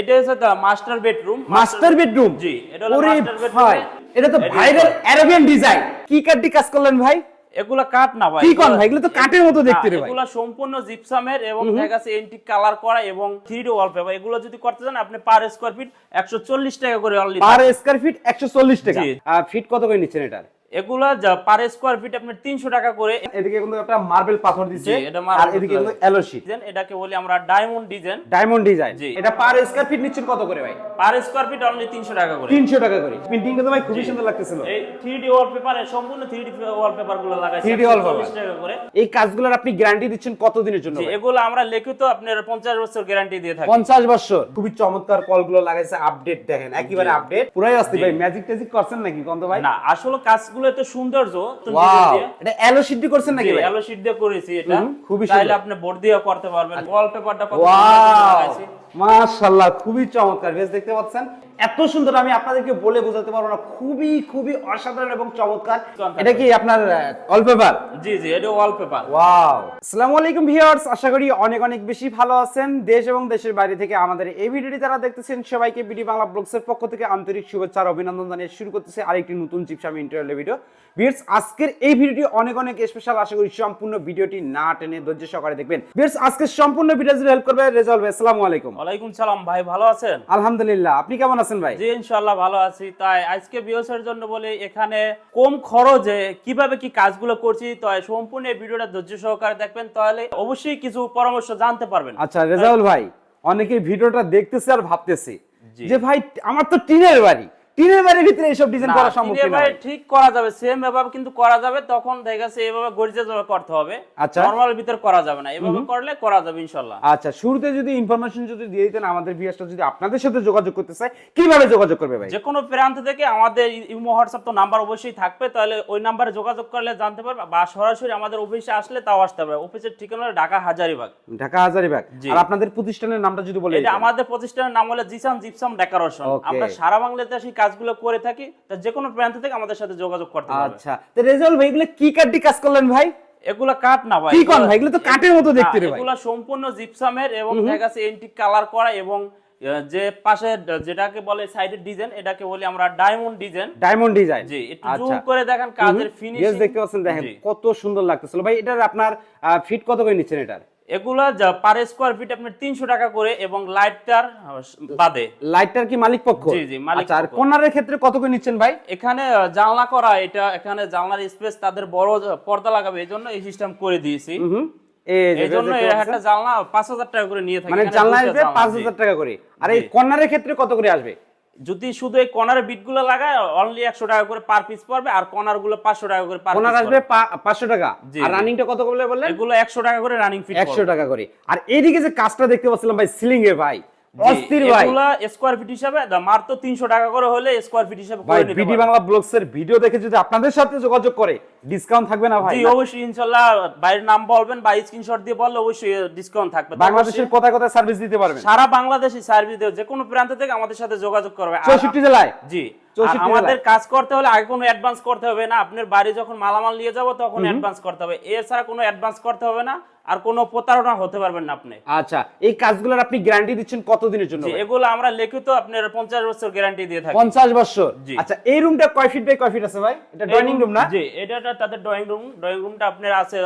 এটা হচ্ছে master bedroom master bedroom জি এটা হলো মাস্টার বেডরুম এটা তো ভাইরাল ডিজাইন কি কাজ করলেন ভাই? এগুলা কাঠ না ভাই কি কন ভাই? এগুলো তো কাঠের মতো দেখতে রে ভাই। এগুলা সম্পূর্ণ জিপসামের এবং দেখা যাচ্ছে এন্টিক কালার করা এবং 3D ওয়ালপেপার এগুলো যদি করতে চান আপনি পার স্কয়ার ফিট 140 টাকা করে অনলি পার স্কয়ার ফিট 140 টাকা। ফিট কত করে নিচ্ছেন এটার? এগুলা যা পার স্কয়ার ফিট আপনার 300 টাকা করে। এদিকে কিন্তু একটা মার্বেল পাথর দিছে এটা আর এদিকে কিন্তু পাথর। ডিজাইন এটাকে বলি আমরা ডায়মন্ড ডিজাইন ডায়মন্ড ডিজাইন জি। এটা পার স্কয়ার ফিট নিচ্ছেন কত করে ভাই? পার স্কয়ার ফিট অনলি 300 টাকা করে। 300 টাকা করে। প্রিন্টিং কিন্তু ভাই খুবই সুন্দর লাগতেছিল। এই 3D ওয়ালপেপার সম্পূর্ণ 3D ওয়ালপেপারগুলো লাগাইছে। 3D wallpaper। 140 টাকা করে। এই কাজগুলোর আপনি গ্যারান্টি দিচ্ছেন কত দিনের জন্য এগুলো আমরা লিখিত আপনার 50 বছর গ্যারান্টি দিয়ে থাকি। 50 বছর। খুবই চমৎকার কলগুলো লাগাইছে আপডেট দেখেন একেবারে আপডেট পুরাই অস্থির ভাই ম্যাজিক ট্যাজিক করছেন নাকি কন্ত ভাই? না আসলে কাজগুলো সৌন্দর্য তো ওয়াও এটা এলো শীট দিয়ে করছেন নাকি ভাই? এলো শীট দিয়ে করেছি এটা। খুবই তাহলে আপনি বোর্ড দিয়ে করতে পারবেন। ওয়ালপেপারটা কত সুন্দর মাশাআল্লাহ খুবই চমৎকার। বেশ দেখতে পাচ্ছেন? এত সুন্দর আমি আপনাদেরকে বলে বোঝাতে পারব না। খুবই খুবই অসাধারণ এবং চমৎকার। এটা কি আপনার অলপেপার জি জি এটা ওয়ালপেপার ওয়াও আসসালামু আলাইকুম ভিউয়ার্স আশা করি অনেক অনেক বেশি ভালো আছেন। দেশ এবং দেশের বাইরে থেকে আমাদের এই ভিডিওটি যারা দেখতেছেন সবাইকে বিডি বাংলা ব্লগসের পক্ষ থেকে আন্তরিক শুভেচ্ছা আর অভিনন্দন জানিয়ে শুরু করতেছে আরেকটি নতুন চিপসামি ইন্টারভিউ ভিডিও ভিউয়ার্স আজকের এই ভিডিওটি অনেক অনেক স্পেশাল আশা করি সম্পূর্ণ ভিডিওটি না টেনে ধৈর্য সহকারে দেখবেন। ভিউয়ার্স আজকে সম্পূর্ণ ভিডিও হেল্প করবে রেজাল্ট আসসালামু আলাইকুম। ওয়ালাইকুম সালাম ভাই ভালো আছেন? আলহামদুলিল্লাহ আপনি কেমন আছেন? ভাই? জি ইনশাআল্লাহ ভালো আছি। তাই আজকে বিওসের জন্য বলে এখানে কম খরচে কীভাবে কি কাজগুলো করছি তাই সম্পূর্ণ ভিডিওটা ধৈর্য সহকারে দেখবেন তাহলে অবশ্যই কিছু পরামর্শ জানতে পারবেন। আচ্ছা রেজাউল ভাই অনেকে ভিডিওটা দেখতেছে আর ভাবতেছে যে ভাই আমার তো টিনের বাড়ি। টিনের বাড়ির ভিতরে এইসব ডিজাইন করা সম্ভব ভাই? ঠিক করা যাবে সেম এভাবে কিন্তু করা যাবে তখন দেখা যাচ্ছে এভাবে গরিজে যাবে করতে হবে। আচ্ছা। নরমাল ভিতর করা যাবে না এভাবে করলে করা যাবে ইনশাআল্লাহ আচ্ছা শুরুতে যদি ইনফরমেশন যদি দিয়ে দিতেন আমাদের ভিউয়ার্সটা যদি আপনাদের সাথে যোগাযোগ করতে চায় কীভাবে যোগাযোগ করবে ভাই? যে কোনো প্রান্ত থেকে আমাদের ইমো হোয়াটসঅ্যাপ তো নাম্বার অবশ্যই থাকবে তাহলে ওই নাম্বারে যোগাযোগ করলে জানতে পারবে বা সরাসরি আমাদের অফিসে আসলে তাও আসতে পারবে। অফিসের ঠিকানা ঢাকা হাজারিবাগ। ঢাকা হাজারিবাগ। আর আপনাদের প্রতিষ্ঠানের নামটা যদি বলে এটা আমাদের প্রতিষ্ঠানের নাম হলো জিসাম জিপসাম ডেকোরেশন. আমরা সারা সেই কাজগুলো করে থাকি তা যে কোনো প্রান্ত থেকে আমাদের সাথে যোগাযোগ করতে পারবে। আচ্ছা তো রেজাউল ভাই এগুলো কি কাঠটি কাজ করলেন ভাই? এগুলা না ভাই কি কন ভাই? এগুলো তো মতো দেখতে রে ভাই। এগুলা সম্পূর্ণ জিপসামের এবং দেখা যাচ্ছে এন্টিক কালার করা এবং যে পাশে যেটাকে বলে সাইডের ডিজাইন এটাকে বলি আমরা ডায়মন্ড ডিজাইন ডায়মন্ড ডিজাইন জি একটু জুম করে দেখেন কাজের ফিনিশিং দেখতে পাচ্ছেন দেখেন কত সুন্দর লাগতেছিল। ভাই এটার আপনার ফিট কত করে নিচ্ছেন এটার? এগুলা যা পার স্কোয়ার ফিট আপনার তিনশো টাকা করে এবং লাইটটার বাদে। লাইটটার কি মালিক পক্ষ? জি, জি, মালিক আচ্ছা আর। কর্নারের ক্ষেত্রে কত করে নিচ্ছেন ভাই? এখানে জানলা করা এটা এখানে জানলার স্পেস তাদের বড় পর্দা লাগাবে এই জন্য এই সিস্টেম করে দিয়েছি। হুম। এই যে এই জন্য দেখতে এর একটা জানলা পাঁচ হাজার টাকা করে নিয়ে থাকি। মানে জানলা আসবে জানলা, পাঁচ জি। হাজার টাকা করে। আর এই কর্নারের ক্ষেত্রে কত করে আসবে? যদি শুধু এই কনার বিটগুলো লাগায় অনলি একশো টাকা করে পার পিস পড়বে আর কনারগুলো পাঁচশো টাকা করে পার কর্নার আসবে পা- পাঁচশো টাকা। জি, আর। রানিংটা কত করে বললেন? এগুলো একশো টাকা করে রানিং ফিট একশো টাকা করে। আর এইদিকে যে কাজটা দেখতে পাচ্ছিলাম ভাই সিলিং এ ভাই অস্থির ভাই। এগুলা স্কয়ার ফিট হিসাবে মাত্র তিনশো টাকা করে হলে স্কয়ার ফিট হিসাবে করে নিতে বিডি বাংলা ব্লগস এর ভিডিও দেখে যদি আপনাদের সাথে যোগাযোগ করে ডিসকাউন্ট থাকবে না ভাই? জি অবশ্যই ইনশাল্লাহ বাইরের নাম বলবেন বা স্ক্রিনশট দিয়ে বললে অবশ্যই ডিসকাউন্ট থাকবে। বাংলাদেশের কোথায় কোথায় সার্ভিস দিতে পারবেন? সারা বাংলাদেশে সার্ভিস দেবে যে কোনো প্রান্ত থেকে আমাদের সাথে যোগাযোগ করবে। আর- চৌষট্টি জেলায়? জি। 64 আমাদের কাজ করতে হলে আগে কোনো অ্যাডভান্স করতে হবে না। আপনার বাড়ি যখন মালামাল নিয়ে যাব তখন অ্যাডভান্স করতে হবে। এছাড়া কোনো অ্যাডভান্স করতে হবে না আর কোনো প্রতারণা হতে পারবেন না আপনি। আচ্ছা এই কাজগুলোর আপনি গ্যারান্টি দিচ্ছেন কতদিনের জন্য এগুলো আমরা লিখিত আপনার পঞ্চাশ বছর গ্যারান্টি দিয়ে থাকি। পঞ্চাশ বছর? আচ্ছা এই রুমটা কয় ফিট বাই কয় ফিট আছে ভাই? এটা ডাইনিং রুম না? জি এটা তাদের ড্রয়িং রুম ড্রয়িং রুমটা আপনার আছে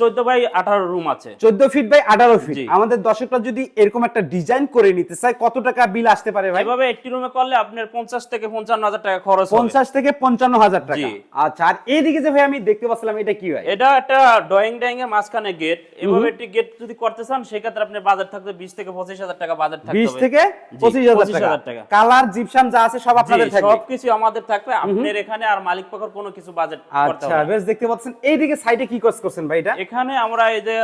চোদ্দ বাই আঠারো রুম আছে। চোদ্দ ফিট বাই আঠারো ফিট আমাদের দর্শকরা যদি এরকম একটা ডিজাইন করে নিতে চায় কত টাকা বিল আসতে পারে ভাই? এভাবে একটি রুমে করলে আপনার পঞ্চাশ থেকে পঞ্চান্ন হাজার টাকা খরচ পঞ্চাশ থেকে পঞ্চান্ন হাজার টাকা। আচ্ছা আর এইদিকে যে ভাই আমি দেখতে পাচ্ছিলাম এটা কি ভাই? এটা একটা ড্রয়িং ডাইং এর মাঝখানে গেট এভাবে একটি গেট যদি করতে চান সেক্ষেত্রে আপনার বাজার থাকবে বিশ থেকে পঁচিশ হাজার টাকা বাজার থাকবে বিশ থেকে পঁচিশ হাজার টাকা। কালার জিপসাম যা আছে সব আপনাদের থাকবে। সবকিছু আমাদের থাকবে। আপনার এখানে আর মালিক পক্ষের কোনো কিছু বাজেট আচ্ছা বেশ দেখতে পাচ্ছেন। এইদিকে সাইডে কি কাজ করছেন ভাই এটা? এখানে আমরা এই যে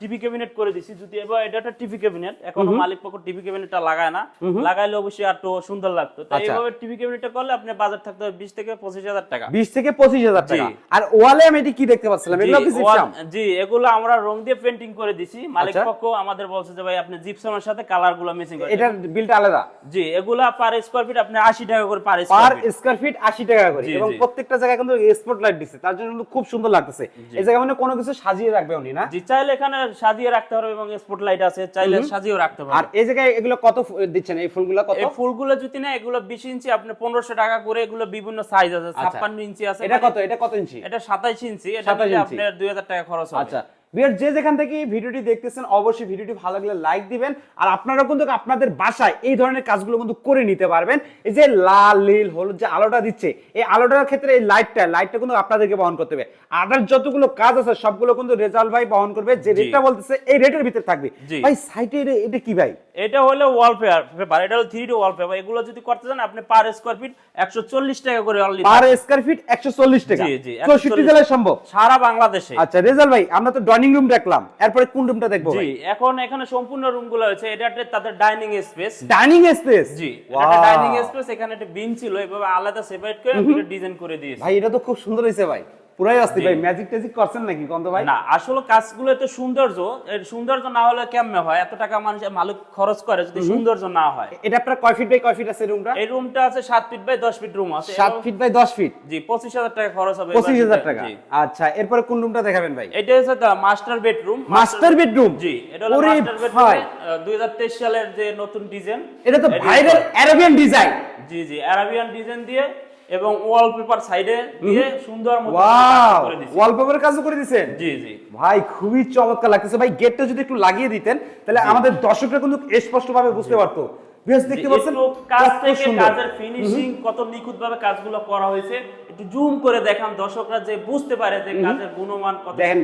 টিভি ক্যাবিনেট করে দিছি। যদি এবার এটা একটা টিভি ক্যাবিনেট এখনও মালিক পক্ষ টিভি ক্যাবিনেটটা লাগায় না। লাগাইলে অবশ্যই আর একটু সুন্দর লাগতো। তাই আচ্ছা। এইভাবে টিভি ক্যাবিনেটটা করলে আপনি বাজার থাকতে হবে বিশ থেকে পঁচিশ হাজার টাকা। বিশ থেকে পঁচিশ হাজার টাকা। আর ওয়ালে আমি এটি কি দেখতে পাচ্ছিলাম? এগুলো কি জিপসাম জি এগুলো আমরা রং দিয়ে পেন্টিং করে দিছি। মালিক আচ্ছা। পক্ষ আমাদের বলছে যে ভাই আপনি জিপসামের সাথে কালারগুলো মিসিং করে এটার বিলটা আলাদা? জি এগুলা পার স্কোয়ার ফিট আপনি আশি টাকা করে per per square feet square feet আশি টাকা করে। এবং প্রত্যেকটা জায়গায় কিন্তু স্পট লাইট দিচ্ছে। তার জন্য কিন্তু খুব সুন্দর লাগতেছে। এই জায়গায় মানে কোনো কিছু সাজিয়ে সাজিয়ে রাখবে উনি না? জি চাইলে এখানে সাজিয়ে রাখতে পারবে এবং স্পট লাইট আছে চাইলে সাজিয়েও রাখতে পারবে। আর এই জায়গায় এগুলো কত দিচ্ছেন? এই ফুলগুলো কত? এই ফুলগুলো যদি না এগুলো বিশ ইঞ্চি আপনি 1500 টাকা করে এগুলো বিভিন্ন সাইজ আছে ছাপ্পান্ন ইঞ্চি আছে এটা কত? এটা কত ইঞ্চি? এটা সাতাইশ ইঞ্চি এটা 27 আপনার দুই হাজার টাকা খরচ হবে। আচ্ছা। বিয়ার যে যেখান থেকে এই ভিডিওটি দেখতেছেন অবশ্যই ভিডিওটি ভালো লাগলে লাইক দিবেন। আর আপনারা কিন্তু আপনাদের বাসায় এই ধরনের কাজগুলো কিন্তু করে নিতে পারবেন। এই যে লাল নীল হলুদ যে আলোটা দিচ্ছে এই আলোটার ক্ষেত্রে এই লাইটটা লাইটটা কিন্তু আপনাদেরকে বহন করতে হবে। আদার যতগুলো কাজ আছে সবগুলো কিন্তু রেজাল্ট ভাই বহন করবে। যে রেটটা বলতেছে এই রেটের ভিতরে থাকবে। ভাই সাইটে এটা কি ভাই? এটা হলো ওয়ালপেপার পেপার এটা হলো থ্রি ডি ওয়ালপেপার এগুলো যদি করতে চান আপনি পার স্কোয়ার ফিট একশো চল্লিশ টাকা করে অনলি পার স্কয়ার ফিট একশো চল্লিশ টাকা। জি, জি, চৌষট্টি 140 জেলায় সম্ভব? সারা বাংলাদেশে। আচ্ছা রেজাল্ট ভাই আমরা তো ডাইনিং রুম দেখলাম এরপরে কোন রুমটা দেখব জি এখন এখানে সম্পূর্ণ রুমগুলো আছে এটা একটা তাদের ডাইনিং স্পেস। Dining space? জি এটা ডাইনিং স্পেস এখানে একটা বিন ছিল এভাবে আলাদা সেপারেট করে ডিজাইন করে দিয়েছে। ভাই এটা তো খুব সুন্দর হয়েছে ভাই। পুরাই আসতে ভাই ম্যাজিক ট্যাজিক করছেন নাকি কন্ত ভাই? না আসলে কাজগুলো এত সৌন্দর্য এর সৌন্দর্য না হলে কেমনে হয়? এত টাকা মানুষ মালিক খরচ করে যদি সৌন্দর্য না হয়। এটা আপনার কয় ফিট বাই কয় ফিট আছে রুমটা এই রুমটা আছে সাত ফিট বাই দশ ফিট রুম আছে। সাত ফিট বাই দশ ফিট জি পঁচিশ হাজার টাকা খরচ হবে পঁচিশ হাজার এবার- টাকা। আচ্ছা এরপরে কোন রুমটা দেখাবেন ভাই? এটা হচ্ছে মাস্টার বেডরুম মাস্টার বেডরুম জি এটা হলো মাস্টার বেডরুম দুই হাজার তেইশ সালের যে নতুন ডিজাইন এটা তো ভাইরাল অ্যারাবিয়ান ডিজাইন জি জি অ্যারাবিয়ান ডিজাইন দিয়ে এবং ওয়ালপেপার সাইডে দিয়ে সুন্দর মতো ওয়াও। ওয়ালপেপারের কাজও করে দিয়েছেন জি জি। ভাই খুবই চমৎকার লাগতেছে। ভাই গেটটা যদি একটু লাগিয়ে দিতেন তাহলে আমাদের দর্শকরা কিন্তু স্পষ্ট ভাবে বুঝতে পারতো। বেশ দেখতে পাচ্ছেন কাজ থেকে কাজের ফিনিশিং কত নিখুঁত ভাবে কাজগুলো করা হয়েছে একটু জুম করে দেখান দর্শকরা যে বুঝতে পারে যে কাজের গুণমান কত দেখেন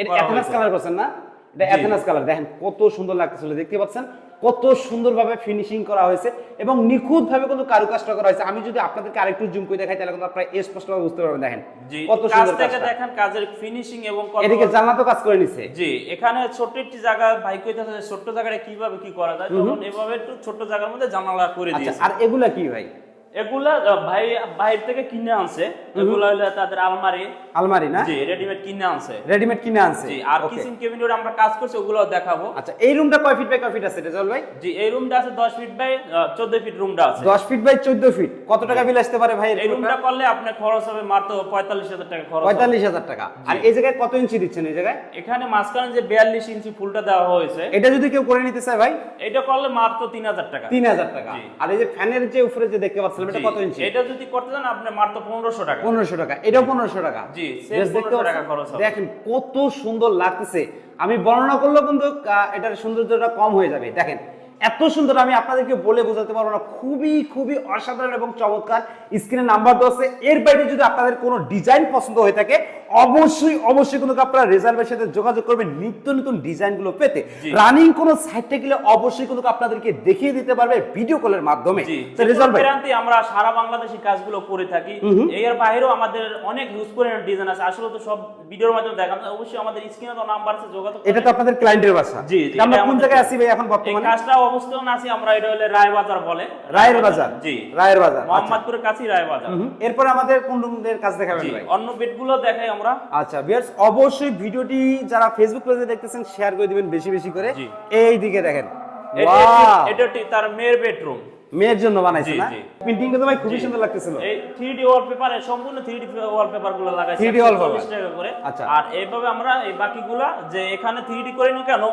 এটা অ্যাথেনাস কালার করছেন না? এটা জি। অ্যাথেনাস কালার দেখেন কত সুন্দর লাগতেছিল। দেখতে পাচ্ছেন? কত সুন্দরভাবে ফিনিশিং করা হয়েছে এবং নিখুঁতভাবে কিন্তু কারুকাজটা করা হয়েছে। আমি যদি আপনাদেরকে আরেকটু জুম করে দেখাই তাহলে কিন্তু আপনারা স্পষ্টভাবে বুঝতে পারবেন দেখেন। কত সুন্দর থেকে দেখেন কাজের ফিনিশিং এবং কত এদিকে তো কাজ করে নিছে। জি এখানে ছোট একটি জায়গা ভাই কইতেছে ছোট জায়গাটা কীভাবে কি করা যায়? তখন এভাবে একটু ছোট জায়গার মধ্যে জানালা করে আচ্ছা দিয়েছে। আর এগুলা কি ভাই? এগুলা ভাই বাইরে থেকে কিনে আনছে। এগুলা হলো তাদের আলমারি। আলমারি না? জি রেডিমেড কিনে আনছে। রেডিমেড কিনে আনছে? জি আর. কিচেন কেবিনেট আমরা কাজ করছি দেখাবো। আচ্ছা এই রুমটা কয় ফিট বাই কয় ফিট আছে রেজাল ভাই? জি এই রুমটা আছে দশ ফিট বাই চোদ্দ ফিট রুমটা আছে। দশ ফিট বাই চোদ্দ ফিট কত টাকা বিল আসতে পারে ভাই এই রুমটা করলে আপনার খরচ হবে মাত্র পঁয়তাল্লিশ হাজার টাকা খরচ হবে। পঁয়তাল্লিশ হাজার টাকা। আর এই জায়গায় কত ইঞ্চি দিচ্ছেন এই জায়গায়? এখানে মাঝখানে যে বিয়াল্লিশ ইঞ্চি ফুলটা দেওয়া হয়েছে এটা যদি কেউ করে নিতে চায় ভাই? এটা করলে মাত্র তিন হাজার টাকা। তিন হাজার টাকা। আর এই যে ফ্যানের যে উপরে যে দেখতে পাচ্ছিলাম জি, কত ইঞ্চি? এটা যদি করতে যান আপনি মাত্র 1500 টাকা। 1500 টাকা এটাও 1500 টাকা। জি, same 1500 টাকা খরচ হবে। দেখেন কত সুন্দর লাগতেছে। আমি বর্ণনা করলে কিন্তু এটার সৌন্দর্যটা কম হয়ে যাবে। দেখেন এত সুন্দর আমি আপনাদেরকে বলে বোঝাতে পারব না। খুবই খুবই অসাধারণ এবং চমৎকার। স্ক্রিনে নাম্বার দেওয়া আছে। এর বাইরে যদি আপনাদের কোনো ডিজাইন পছন্দ হয়ে থাকে অবশ্যই অবশ্যই কিন্তু আপনারা রেজাল্টের সাথে যোগাযোগ করবেন নিত্য নতুন ডিজাইনগুলো পেতে। রানিং কোনো সাইটে গেলে অবশ্যই কিন্তু আপনাদেরকে দেখিয়ে দিতে পারবে ভিডিও কলের মাধ্যমে। তো রেজাল্ট ভাই। আমরা সারা বাংলাদেশি কাজগুলো করে থাকি। এর বাইরেও আমাদের অনেক ইউজফুল ডিজাইন আছে। আসলে তো সব ভিডিওর মাধ্যমে দেখানো। অবশ্যই আমাদের স্ক্রিনে তো নাম্বার আছে যোগাযোগ এটা তো আপনাদের ক্লায়েন্টের বাসা। জি, আমরা কোন জায়গায় আছি ভাই এখন বর্তমানে? কাজটা অবস্থান আছে আমরা এটা হলে রায়বাজার বলে। রায়ের বাজার? জি। রায়ের বাজার আচ্ছা। মোহাম্মদপুরের কাছেই রায়বাজার এরপরে আমাদের কোন কাজ দেখাবেন ভাই? অন্য বেডগুলো দেখাই আমরা আচ্ছা ভিউয়ার্স অবশ্যই ভিডিওটি যারা ফেসবুক পেজে দেখতেছেন শেয়ার করে দিবেন বেশি বেশি করে। এই দিকে দেখেন। এটা Wow! তার মেয়ের বেডরুম মেয়ের জন্য বানাইছে না। প্রিন্টিংটা তো ভাই খুবই সুন্দর লাগতেছিল। এই 3D ওয়ালপেপারে সম্পূর্ণ থ্রি ডি ওয়ালপেপারগুলো লাগাইছে 3D ওয়ালপেপার করে। আচ্ছা। আর এইভাবে আমরা এই বাকিগুলা যে এখানে থ্রি ডি করিনি কেন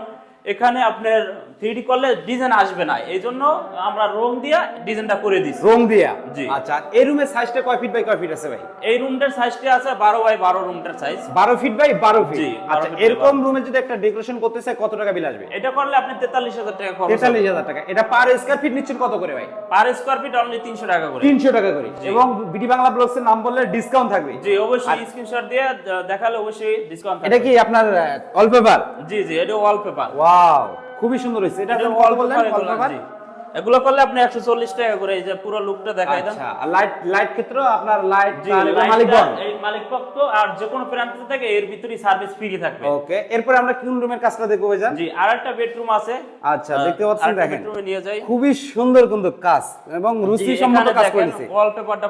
এখানে আপনার থ্রি ডি করলে ডিজাইন আসবে না। এই জন্য আমরা রং দিয়ে ডিজাইনটা করে দিছি রং দিয়া? জি। আচ্ছা এই রুমের সাইজটা কয় ফিট বাই কয় ফিট আছে ভাই? এই রুমটার সাইজটা আছে বারো বাই বারো রুমটার সাইজ বারো ফিট বাই বারো ফিট আচ্ছা এরকম রুমে যদি একটা ডেকোরেশন করতে চাই কত টাকা বিল আসবে? এটা করলে আপনি তেতাল্লিশ হাজার টাকা খরচ তেতাল্লিশ হাজার টাকা। এটা পার স্কয়ার ফিট নিচ্ছেন কত করে ভাই? পার স্কোয়ার ফিট অনলি তিনশো টাকা করে। তিনশো টাকা করে। এবং বিডি বাংলা ব্লগসের নাম বললে ডিসকাউন্ট থাকবে। জি অবশ্যই স্ক্রিনশট দিয়ে দেখালে অবশ্যই ডিসকাউন্ট এটা কি আপনার ওয়ালপেপার জি জি এটা ওয়ালপেপার ওয়াও খুবই সুন্দর হয়েছে। এটা বললেন? wallpaper এগুলো, করলে আপনি একশো চল্লিশ টাকা করে এই যে পুরো লুকটা দেখাই দেন। আচ্ছা আর লাইট লাইট ক্ষেত্রে আপনার লাইট মালিক লাইটটা এই মালিক পক্ষ আর যে কোনো প্রান্ত থেকে এর ভিতরে সার্ভিস ফ্রি থাকবে। ওকে এরপরে আমরা কোন রুমের কাজটা দেখব ভাইজান? জি আর একটা বেডরুম আছে। আচ্ছা দেখতে পাচ্ছেন দেখেন। বেডরুমে নিয়ে যাই। খুবই সুন্দর কিন্তু কাজ এবং রুচি সম্মত কাজ করেছে। ওয়ালপেপারটা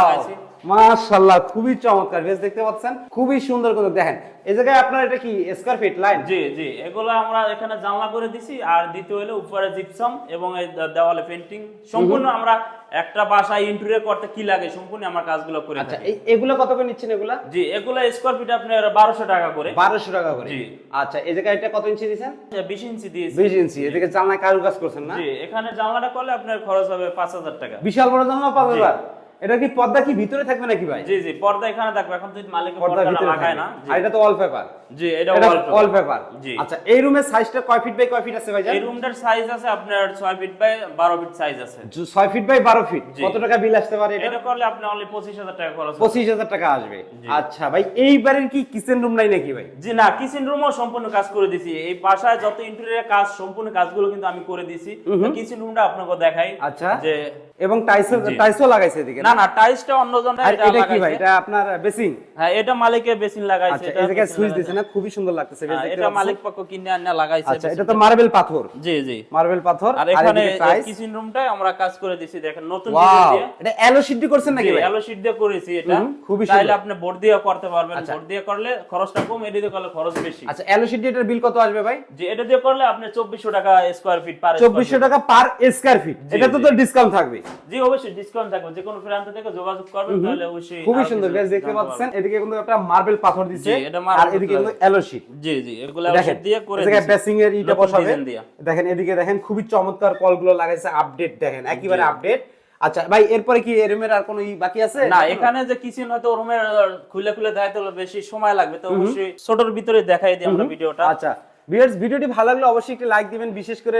লাগাইছি। মাশাআল্লাহ খুবই চমৎকার বেশ দেখতে পাচ্ছেন খুবই সুন্দর করে দেখেন। এই জায়গায় আপনার এটা কি স্কয়ার ফিট লাইন জি জি এগুলো আমরা এখানে জানলা করে দিছি আর দ্বিতীয় হলো উপরে জিপসাম এবং এই দেওয়ালে পেন্টিং সম্পূর্ণ আমরা একটা বাসায় ইন্টেরিয়র করতে কি লাগে সম্পূর্ণ আমরা কাজগুলো করে আচ্ছা এই এগুলো কত করে নিচ্ছেন এগুলা? জি এগুলো স্কোয়ার ফিট আপনার বারোশো টাকা করে। বারোশো টাকা করে। জি। আচ্ছা এই জায়গায় এটা কত ইঞ্চি দিয়েছেন বিশ ইঞ্চি দিয়েছি। বিশ ইঞ্চি এদিকে জানলা কারু কাজ করছেন না? জি এখানে জানলাটা করলে আপনার খরচ হবে পাঁচ হাজার টাকা। বিশাল বড় জানলা পাঁচ হাজার এটা কি পর্দা কি ভিতরে থাকবে নাকি ভাই? জি জি পর্দা এখানে থাকবে। এখন তো মালিক পর্দা ভিতরে লাগায় না। এটা তো ওয়াল পেপার জি এটা এটা wallpaper। ওয়াল পেপার জি। আচ্ছা এই রুমের সাইজটা কয় ফিট বাই কয় ফিট আছে ভাই এই রুমটার সাইজ আছে আপনার ছয় ফিট বাই বারো ফিট সাইজ আছে। ছয় ফিট বাই বারো ফিট কত টাকা বিল আসতে পারে এটা? করলে আপনি অনলি পঁচিশ হাজার টাকা খরচ হবে। পঁচিশ হাজার টাকা আসবে। আচ্ছা ভাই এইবারের কি কিচেন রুম নাই নাকি ভাই? জি না কিচেন রুমও সম্পূর্ণ কাজ করে দিছি। এই বাসায় যত ইন্টেরিয়র কাজ সম্পূর্ণ কাজগুলো কিন্তু আমি করে দিছি। কিচেন রুমটা আপনাকে দেখাই আচ্ছা। যে এবং টাইলসও জি। টাইলসও লাগাইছে এদিকে না না? টাইলসটা অন্য জনের এটা এটা কি ভাই? এটা আপনার বেসিং হ্যাঁ এটা মালিকের বেসিন লাগাইছে আচ্ছা এটা এই জায়গায় সুইচ দিয়েছে না? খুবই সুন্দর লাগতেছে হ্যাঁ, এটা মালিক পক্ষ কিনে আনে লাগাইছে আচ্ছা এটা তো মার্বেল পাথর। জি জি। মার্বেল পাথর আর এখানে কিচেন রুমটাই আমরা কাজ করে দেখেন নতুন দিয়ে। এটা অ্যালো করছেন নাকি ভাই? এলো শীট দিয়ে করেছি এটা। খুবই সুন্দর। আপনি বোর্ড দিয়ে করতে পারবেন। আচ্ছা। বোর্ড দিয়ে করলে খরচটা কম দিয়ে করলে খরচ বেশি। আচ্ছা অ্যালো এটার বিল কত আসবে ভাই? যে এটা দিয়ে করলে আপনি চব্বিশশো টাকা স্কোয়ার ফিট পার চব্বিশশো টাকা পার স্কয়ার ফিট জি, এটা তো তো ডিসকাউন্ট থাকবে জি অবশ্যই ডিসকাউন্ট থাকবে। যে কোনো প্রান্ত থেকে যোগাযোগ করবেন তাহলে অবশ্যই খুবই সুন্দর বেশ দেখতে পাচ্ছেন? এদিকে কিন্তু একটা মার্বেল পাথর আর এদিকে কিন্তু অ্যালো শিট জি জি এগুলো দেখেন দিয়ে করে। বেসিং এর বসাবে। দেখেন এদিকে দেখেন খুবই চমৎকার কলগুলো লাগাইছে আপডেট দেখেন একেবারে আপডেট আচ্ছা ভাই এরপরে কি রুমের আর কোনো বাকি আছে? না এখানে যে কিচেন হয়তো রুমের খুলে খুলে দেখাইতে হলে বেশি সময় লাগবে তো অবশ্যই ছোটর ভিতরে দেখাই দিই আমরা ভিডিওটা। আচ্ছা ভিউয়ার্স ভিডিওটি ভালো লাগলে অবশ্যই একটি লাইক দিবেন বিশেষ করে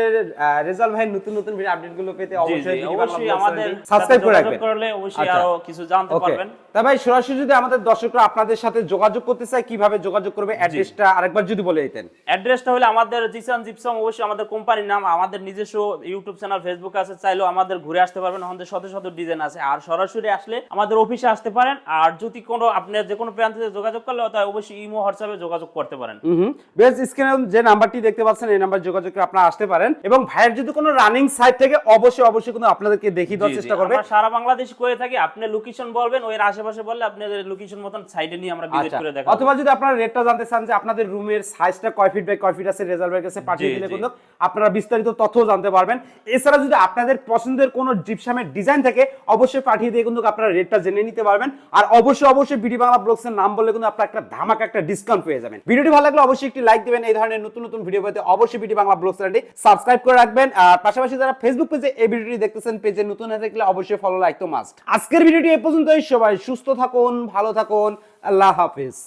রেজাল্ট ভাই নতুন নতুন ভিডিও আপডেটগুলো পেতে অবশ্যই অবশ্যই আমাদের সাবস্ক্রাইব করে রাখবেন। করলে অবশ্যই আচ্ছা। আরও কিছু জানতে পারবেন। তা ভাই সরাসরি যদি আমাদের দর্শকরা আপনাদের সাথে যোগাযোগ করতে চায় কীভাবে যোগাযোগ করবে? অ্যাড্রেসটা আরেকবার যদি বলে দিতেন। অ্যাড্রেসটা হলো আমাদের জিসান জিপসাম অবশ্যই আমাদের কোম্পানির নাম আমাদের নিজস্ব ইউটিউব চ্যানেল ফেসবুক আছে চাইলেও আমাদের ঘুরে আসতে পারবেন। আমাদের শত শত ডিজাইন আছে। আর সরাসরি আসলে আমাদের অফিসে আসতে পারেন। আর যদি কোনো আপনার যে কোনো প্রান্ত থেকে যোগাযোগ করলে তাহলে অবশ্যই ইমো হোয়াটসঅ্যাপে যোগাযোগ করতে পারেন। বেশ স্ক্রিনে যে নাম্বারটি দেখতে পাচ্ছেন এই নাম্বার যোগাযোগ করে আপনারা আসতে পারেন। এবং ভাইয়ের যদি কোনো রানিং সাইট থেকে অবশ্যই অবশ্যই কিন্তু আপনাদেরকে দেখিয়ে দেওয়ার চেষ্টা করবে। আমরা সারা বাংলাদেশ করে থাকি আপনি লোকেশন বলবেন ওই আশেপাশে বললে আপনাদের লোকেশন মতন সাইডে নিয়ে আমরা ভিজিট আচ্ছা। করে দেখাবো। অথবা যদি আপনারা রেটটা জানতে চান যে আপনাদের রুমের সাইজটা কয় ফিট বাই কয় ফিট আছে রেজাল্টের কাছে পাঠিয়ে দিলে। কিন্তু আপনারা বিস্তারিত তথ্য জানতে পারবেন। এছাড়া যদি আপনাদের পছন্দের কোনো জিপসামের ডিজাইন থাকে অবশ্যই পাঠিয়ে দিয়ে কিন্তু আপনারা রেটটা জেনে নিতে পারবেন। আর অবশ্যই অবশ্যই বিডি বাংলা ব্লগসের নাম বললে কিন্তু আপনারা একটা ধামাকা একটা ডিসকাউন্ট পেয়ে যাবেন। ভিডিওটি ভালো লাগলে অবশ্যই একটি লাইক দিবেন এই ধরনের নতুন নতুন ভিডিও পেতে অবশ্যই ভিডিও বাংলা ব্লগ চ্যানেলটি সাবস্ক্রাইব করে রাখবেন। আর পাশাপাশি যারা ফেসবুক পেজে এই ভিডিওটি দেখতেছেন পেজে নতুন হয়ে থাকলে অবশ্যই ফলো লাইক তো মাস্ট আজকের ভিডিওটি এই পর্যন্তই। সবাই সুস্থ থাকুন, ভালো থাকুন। আল্লাহ হাফিজ।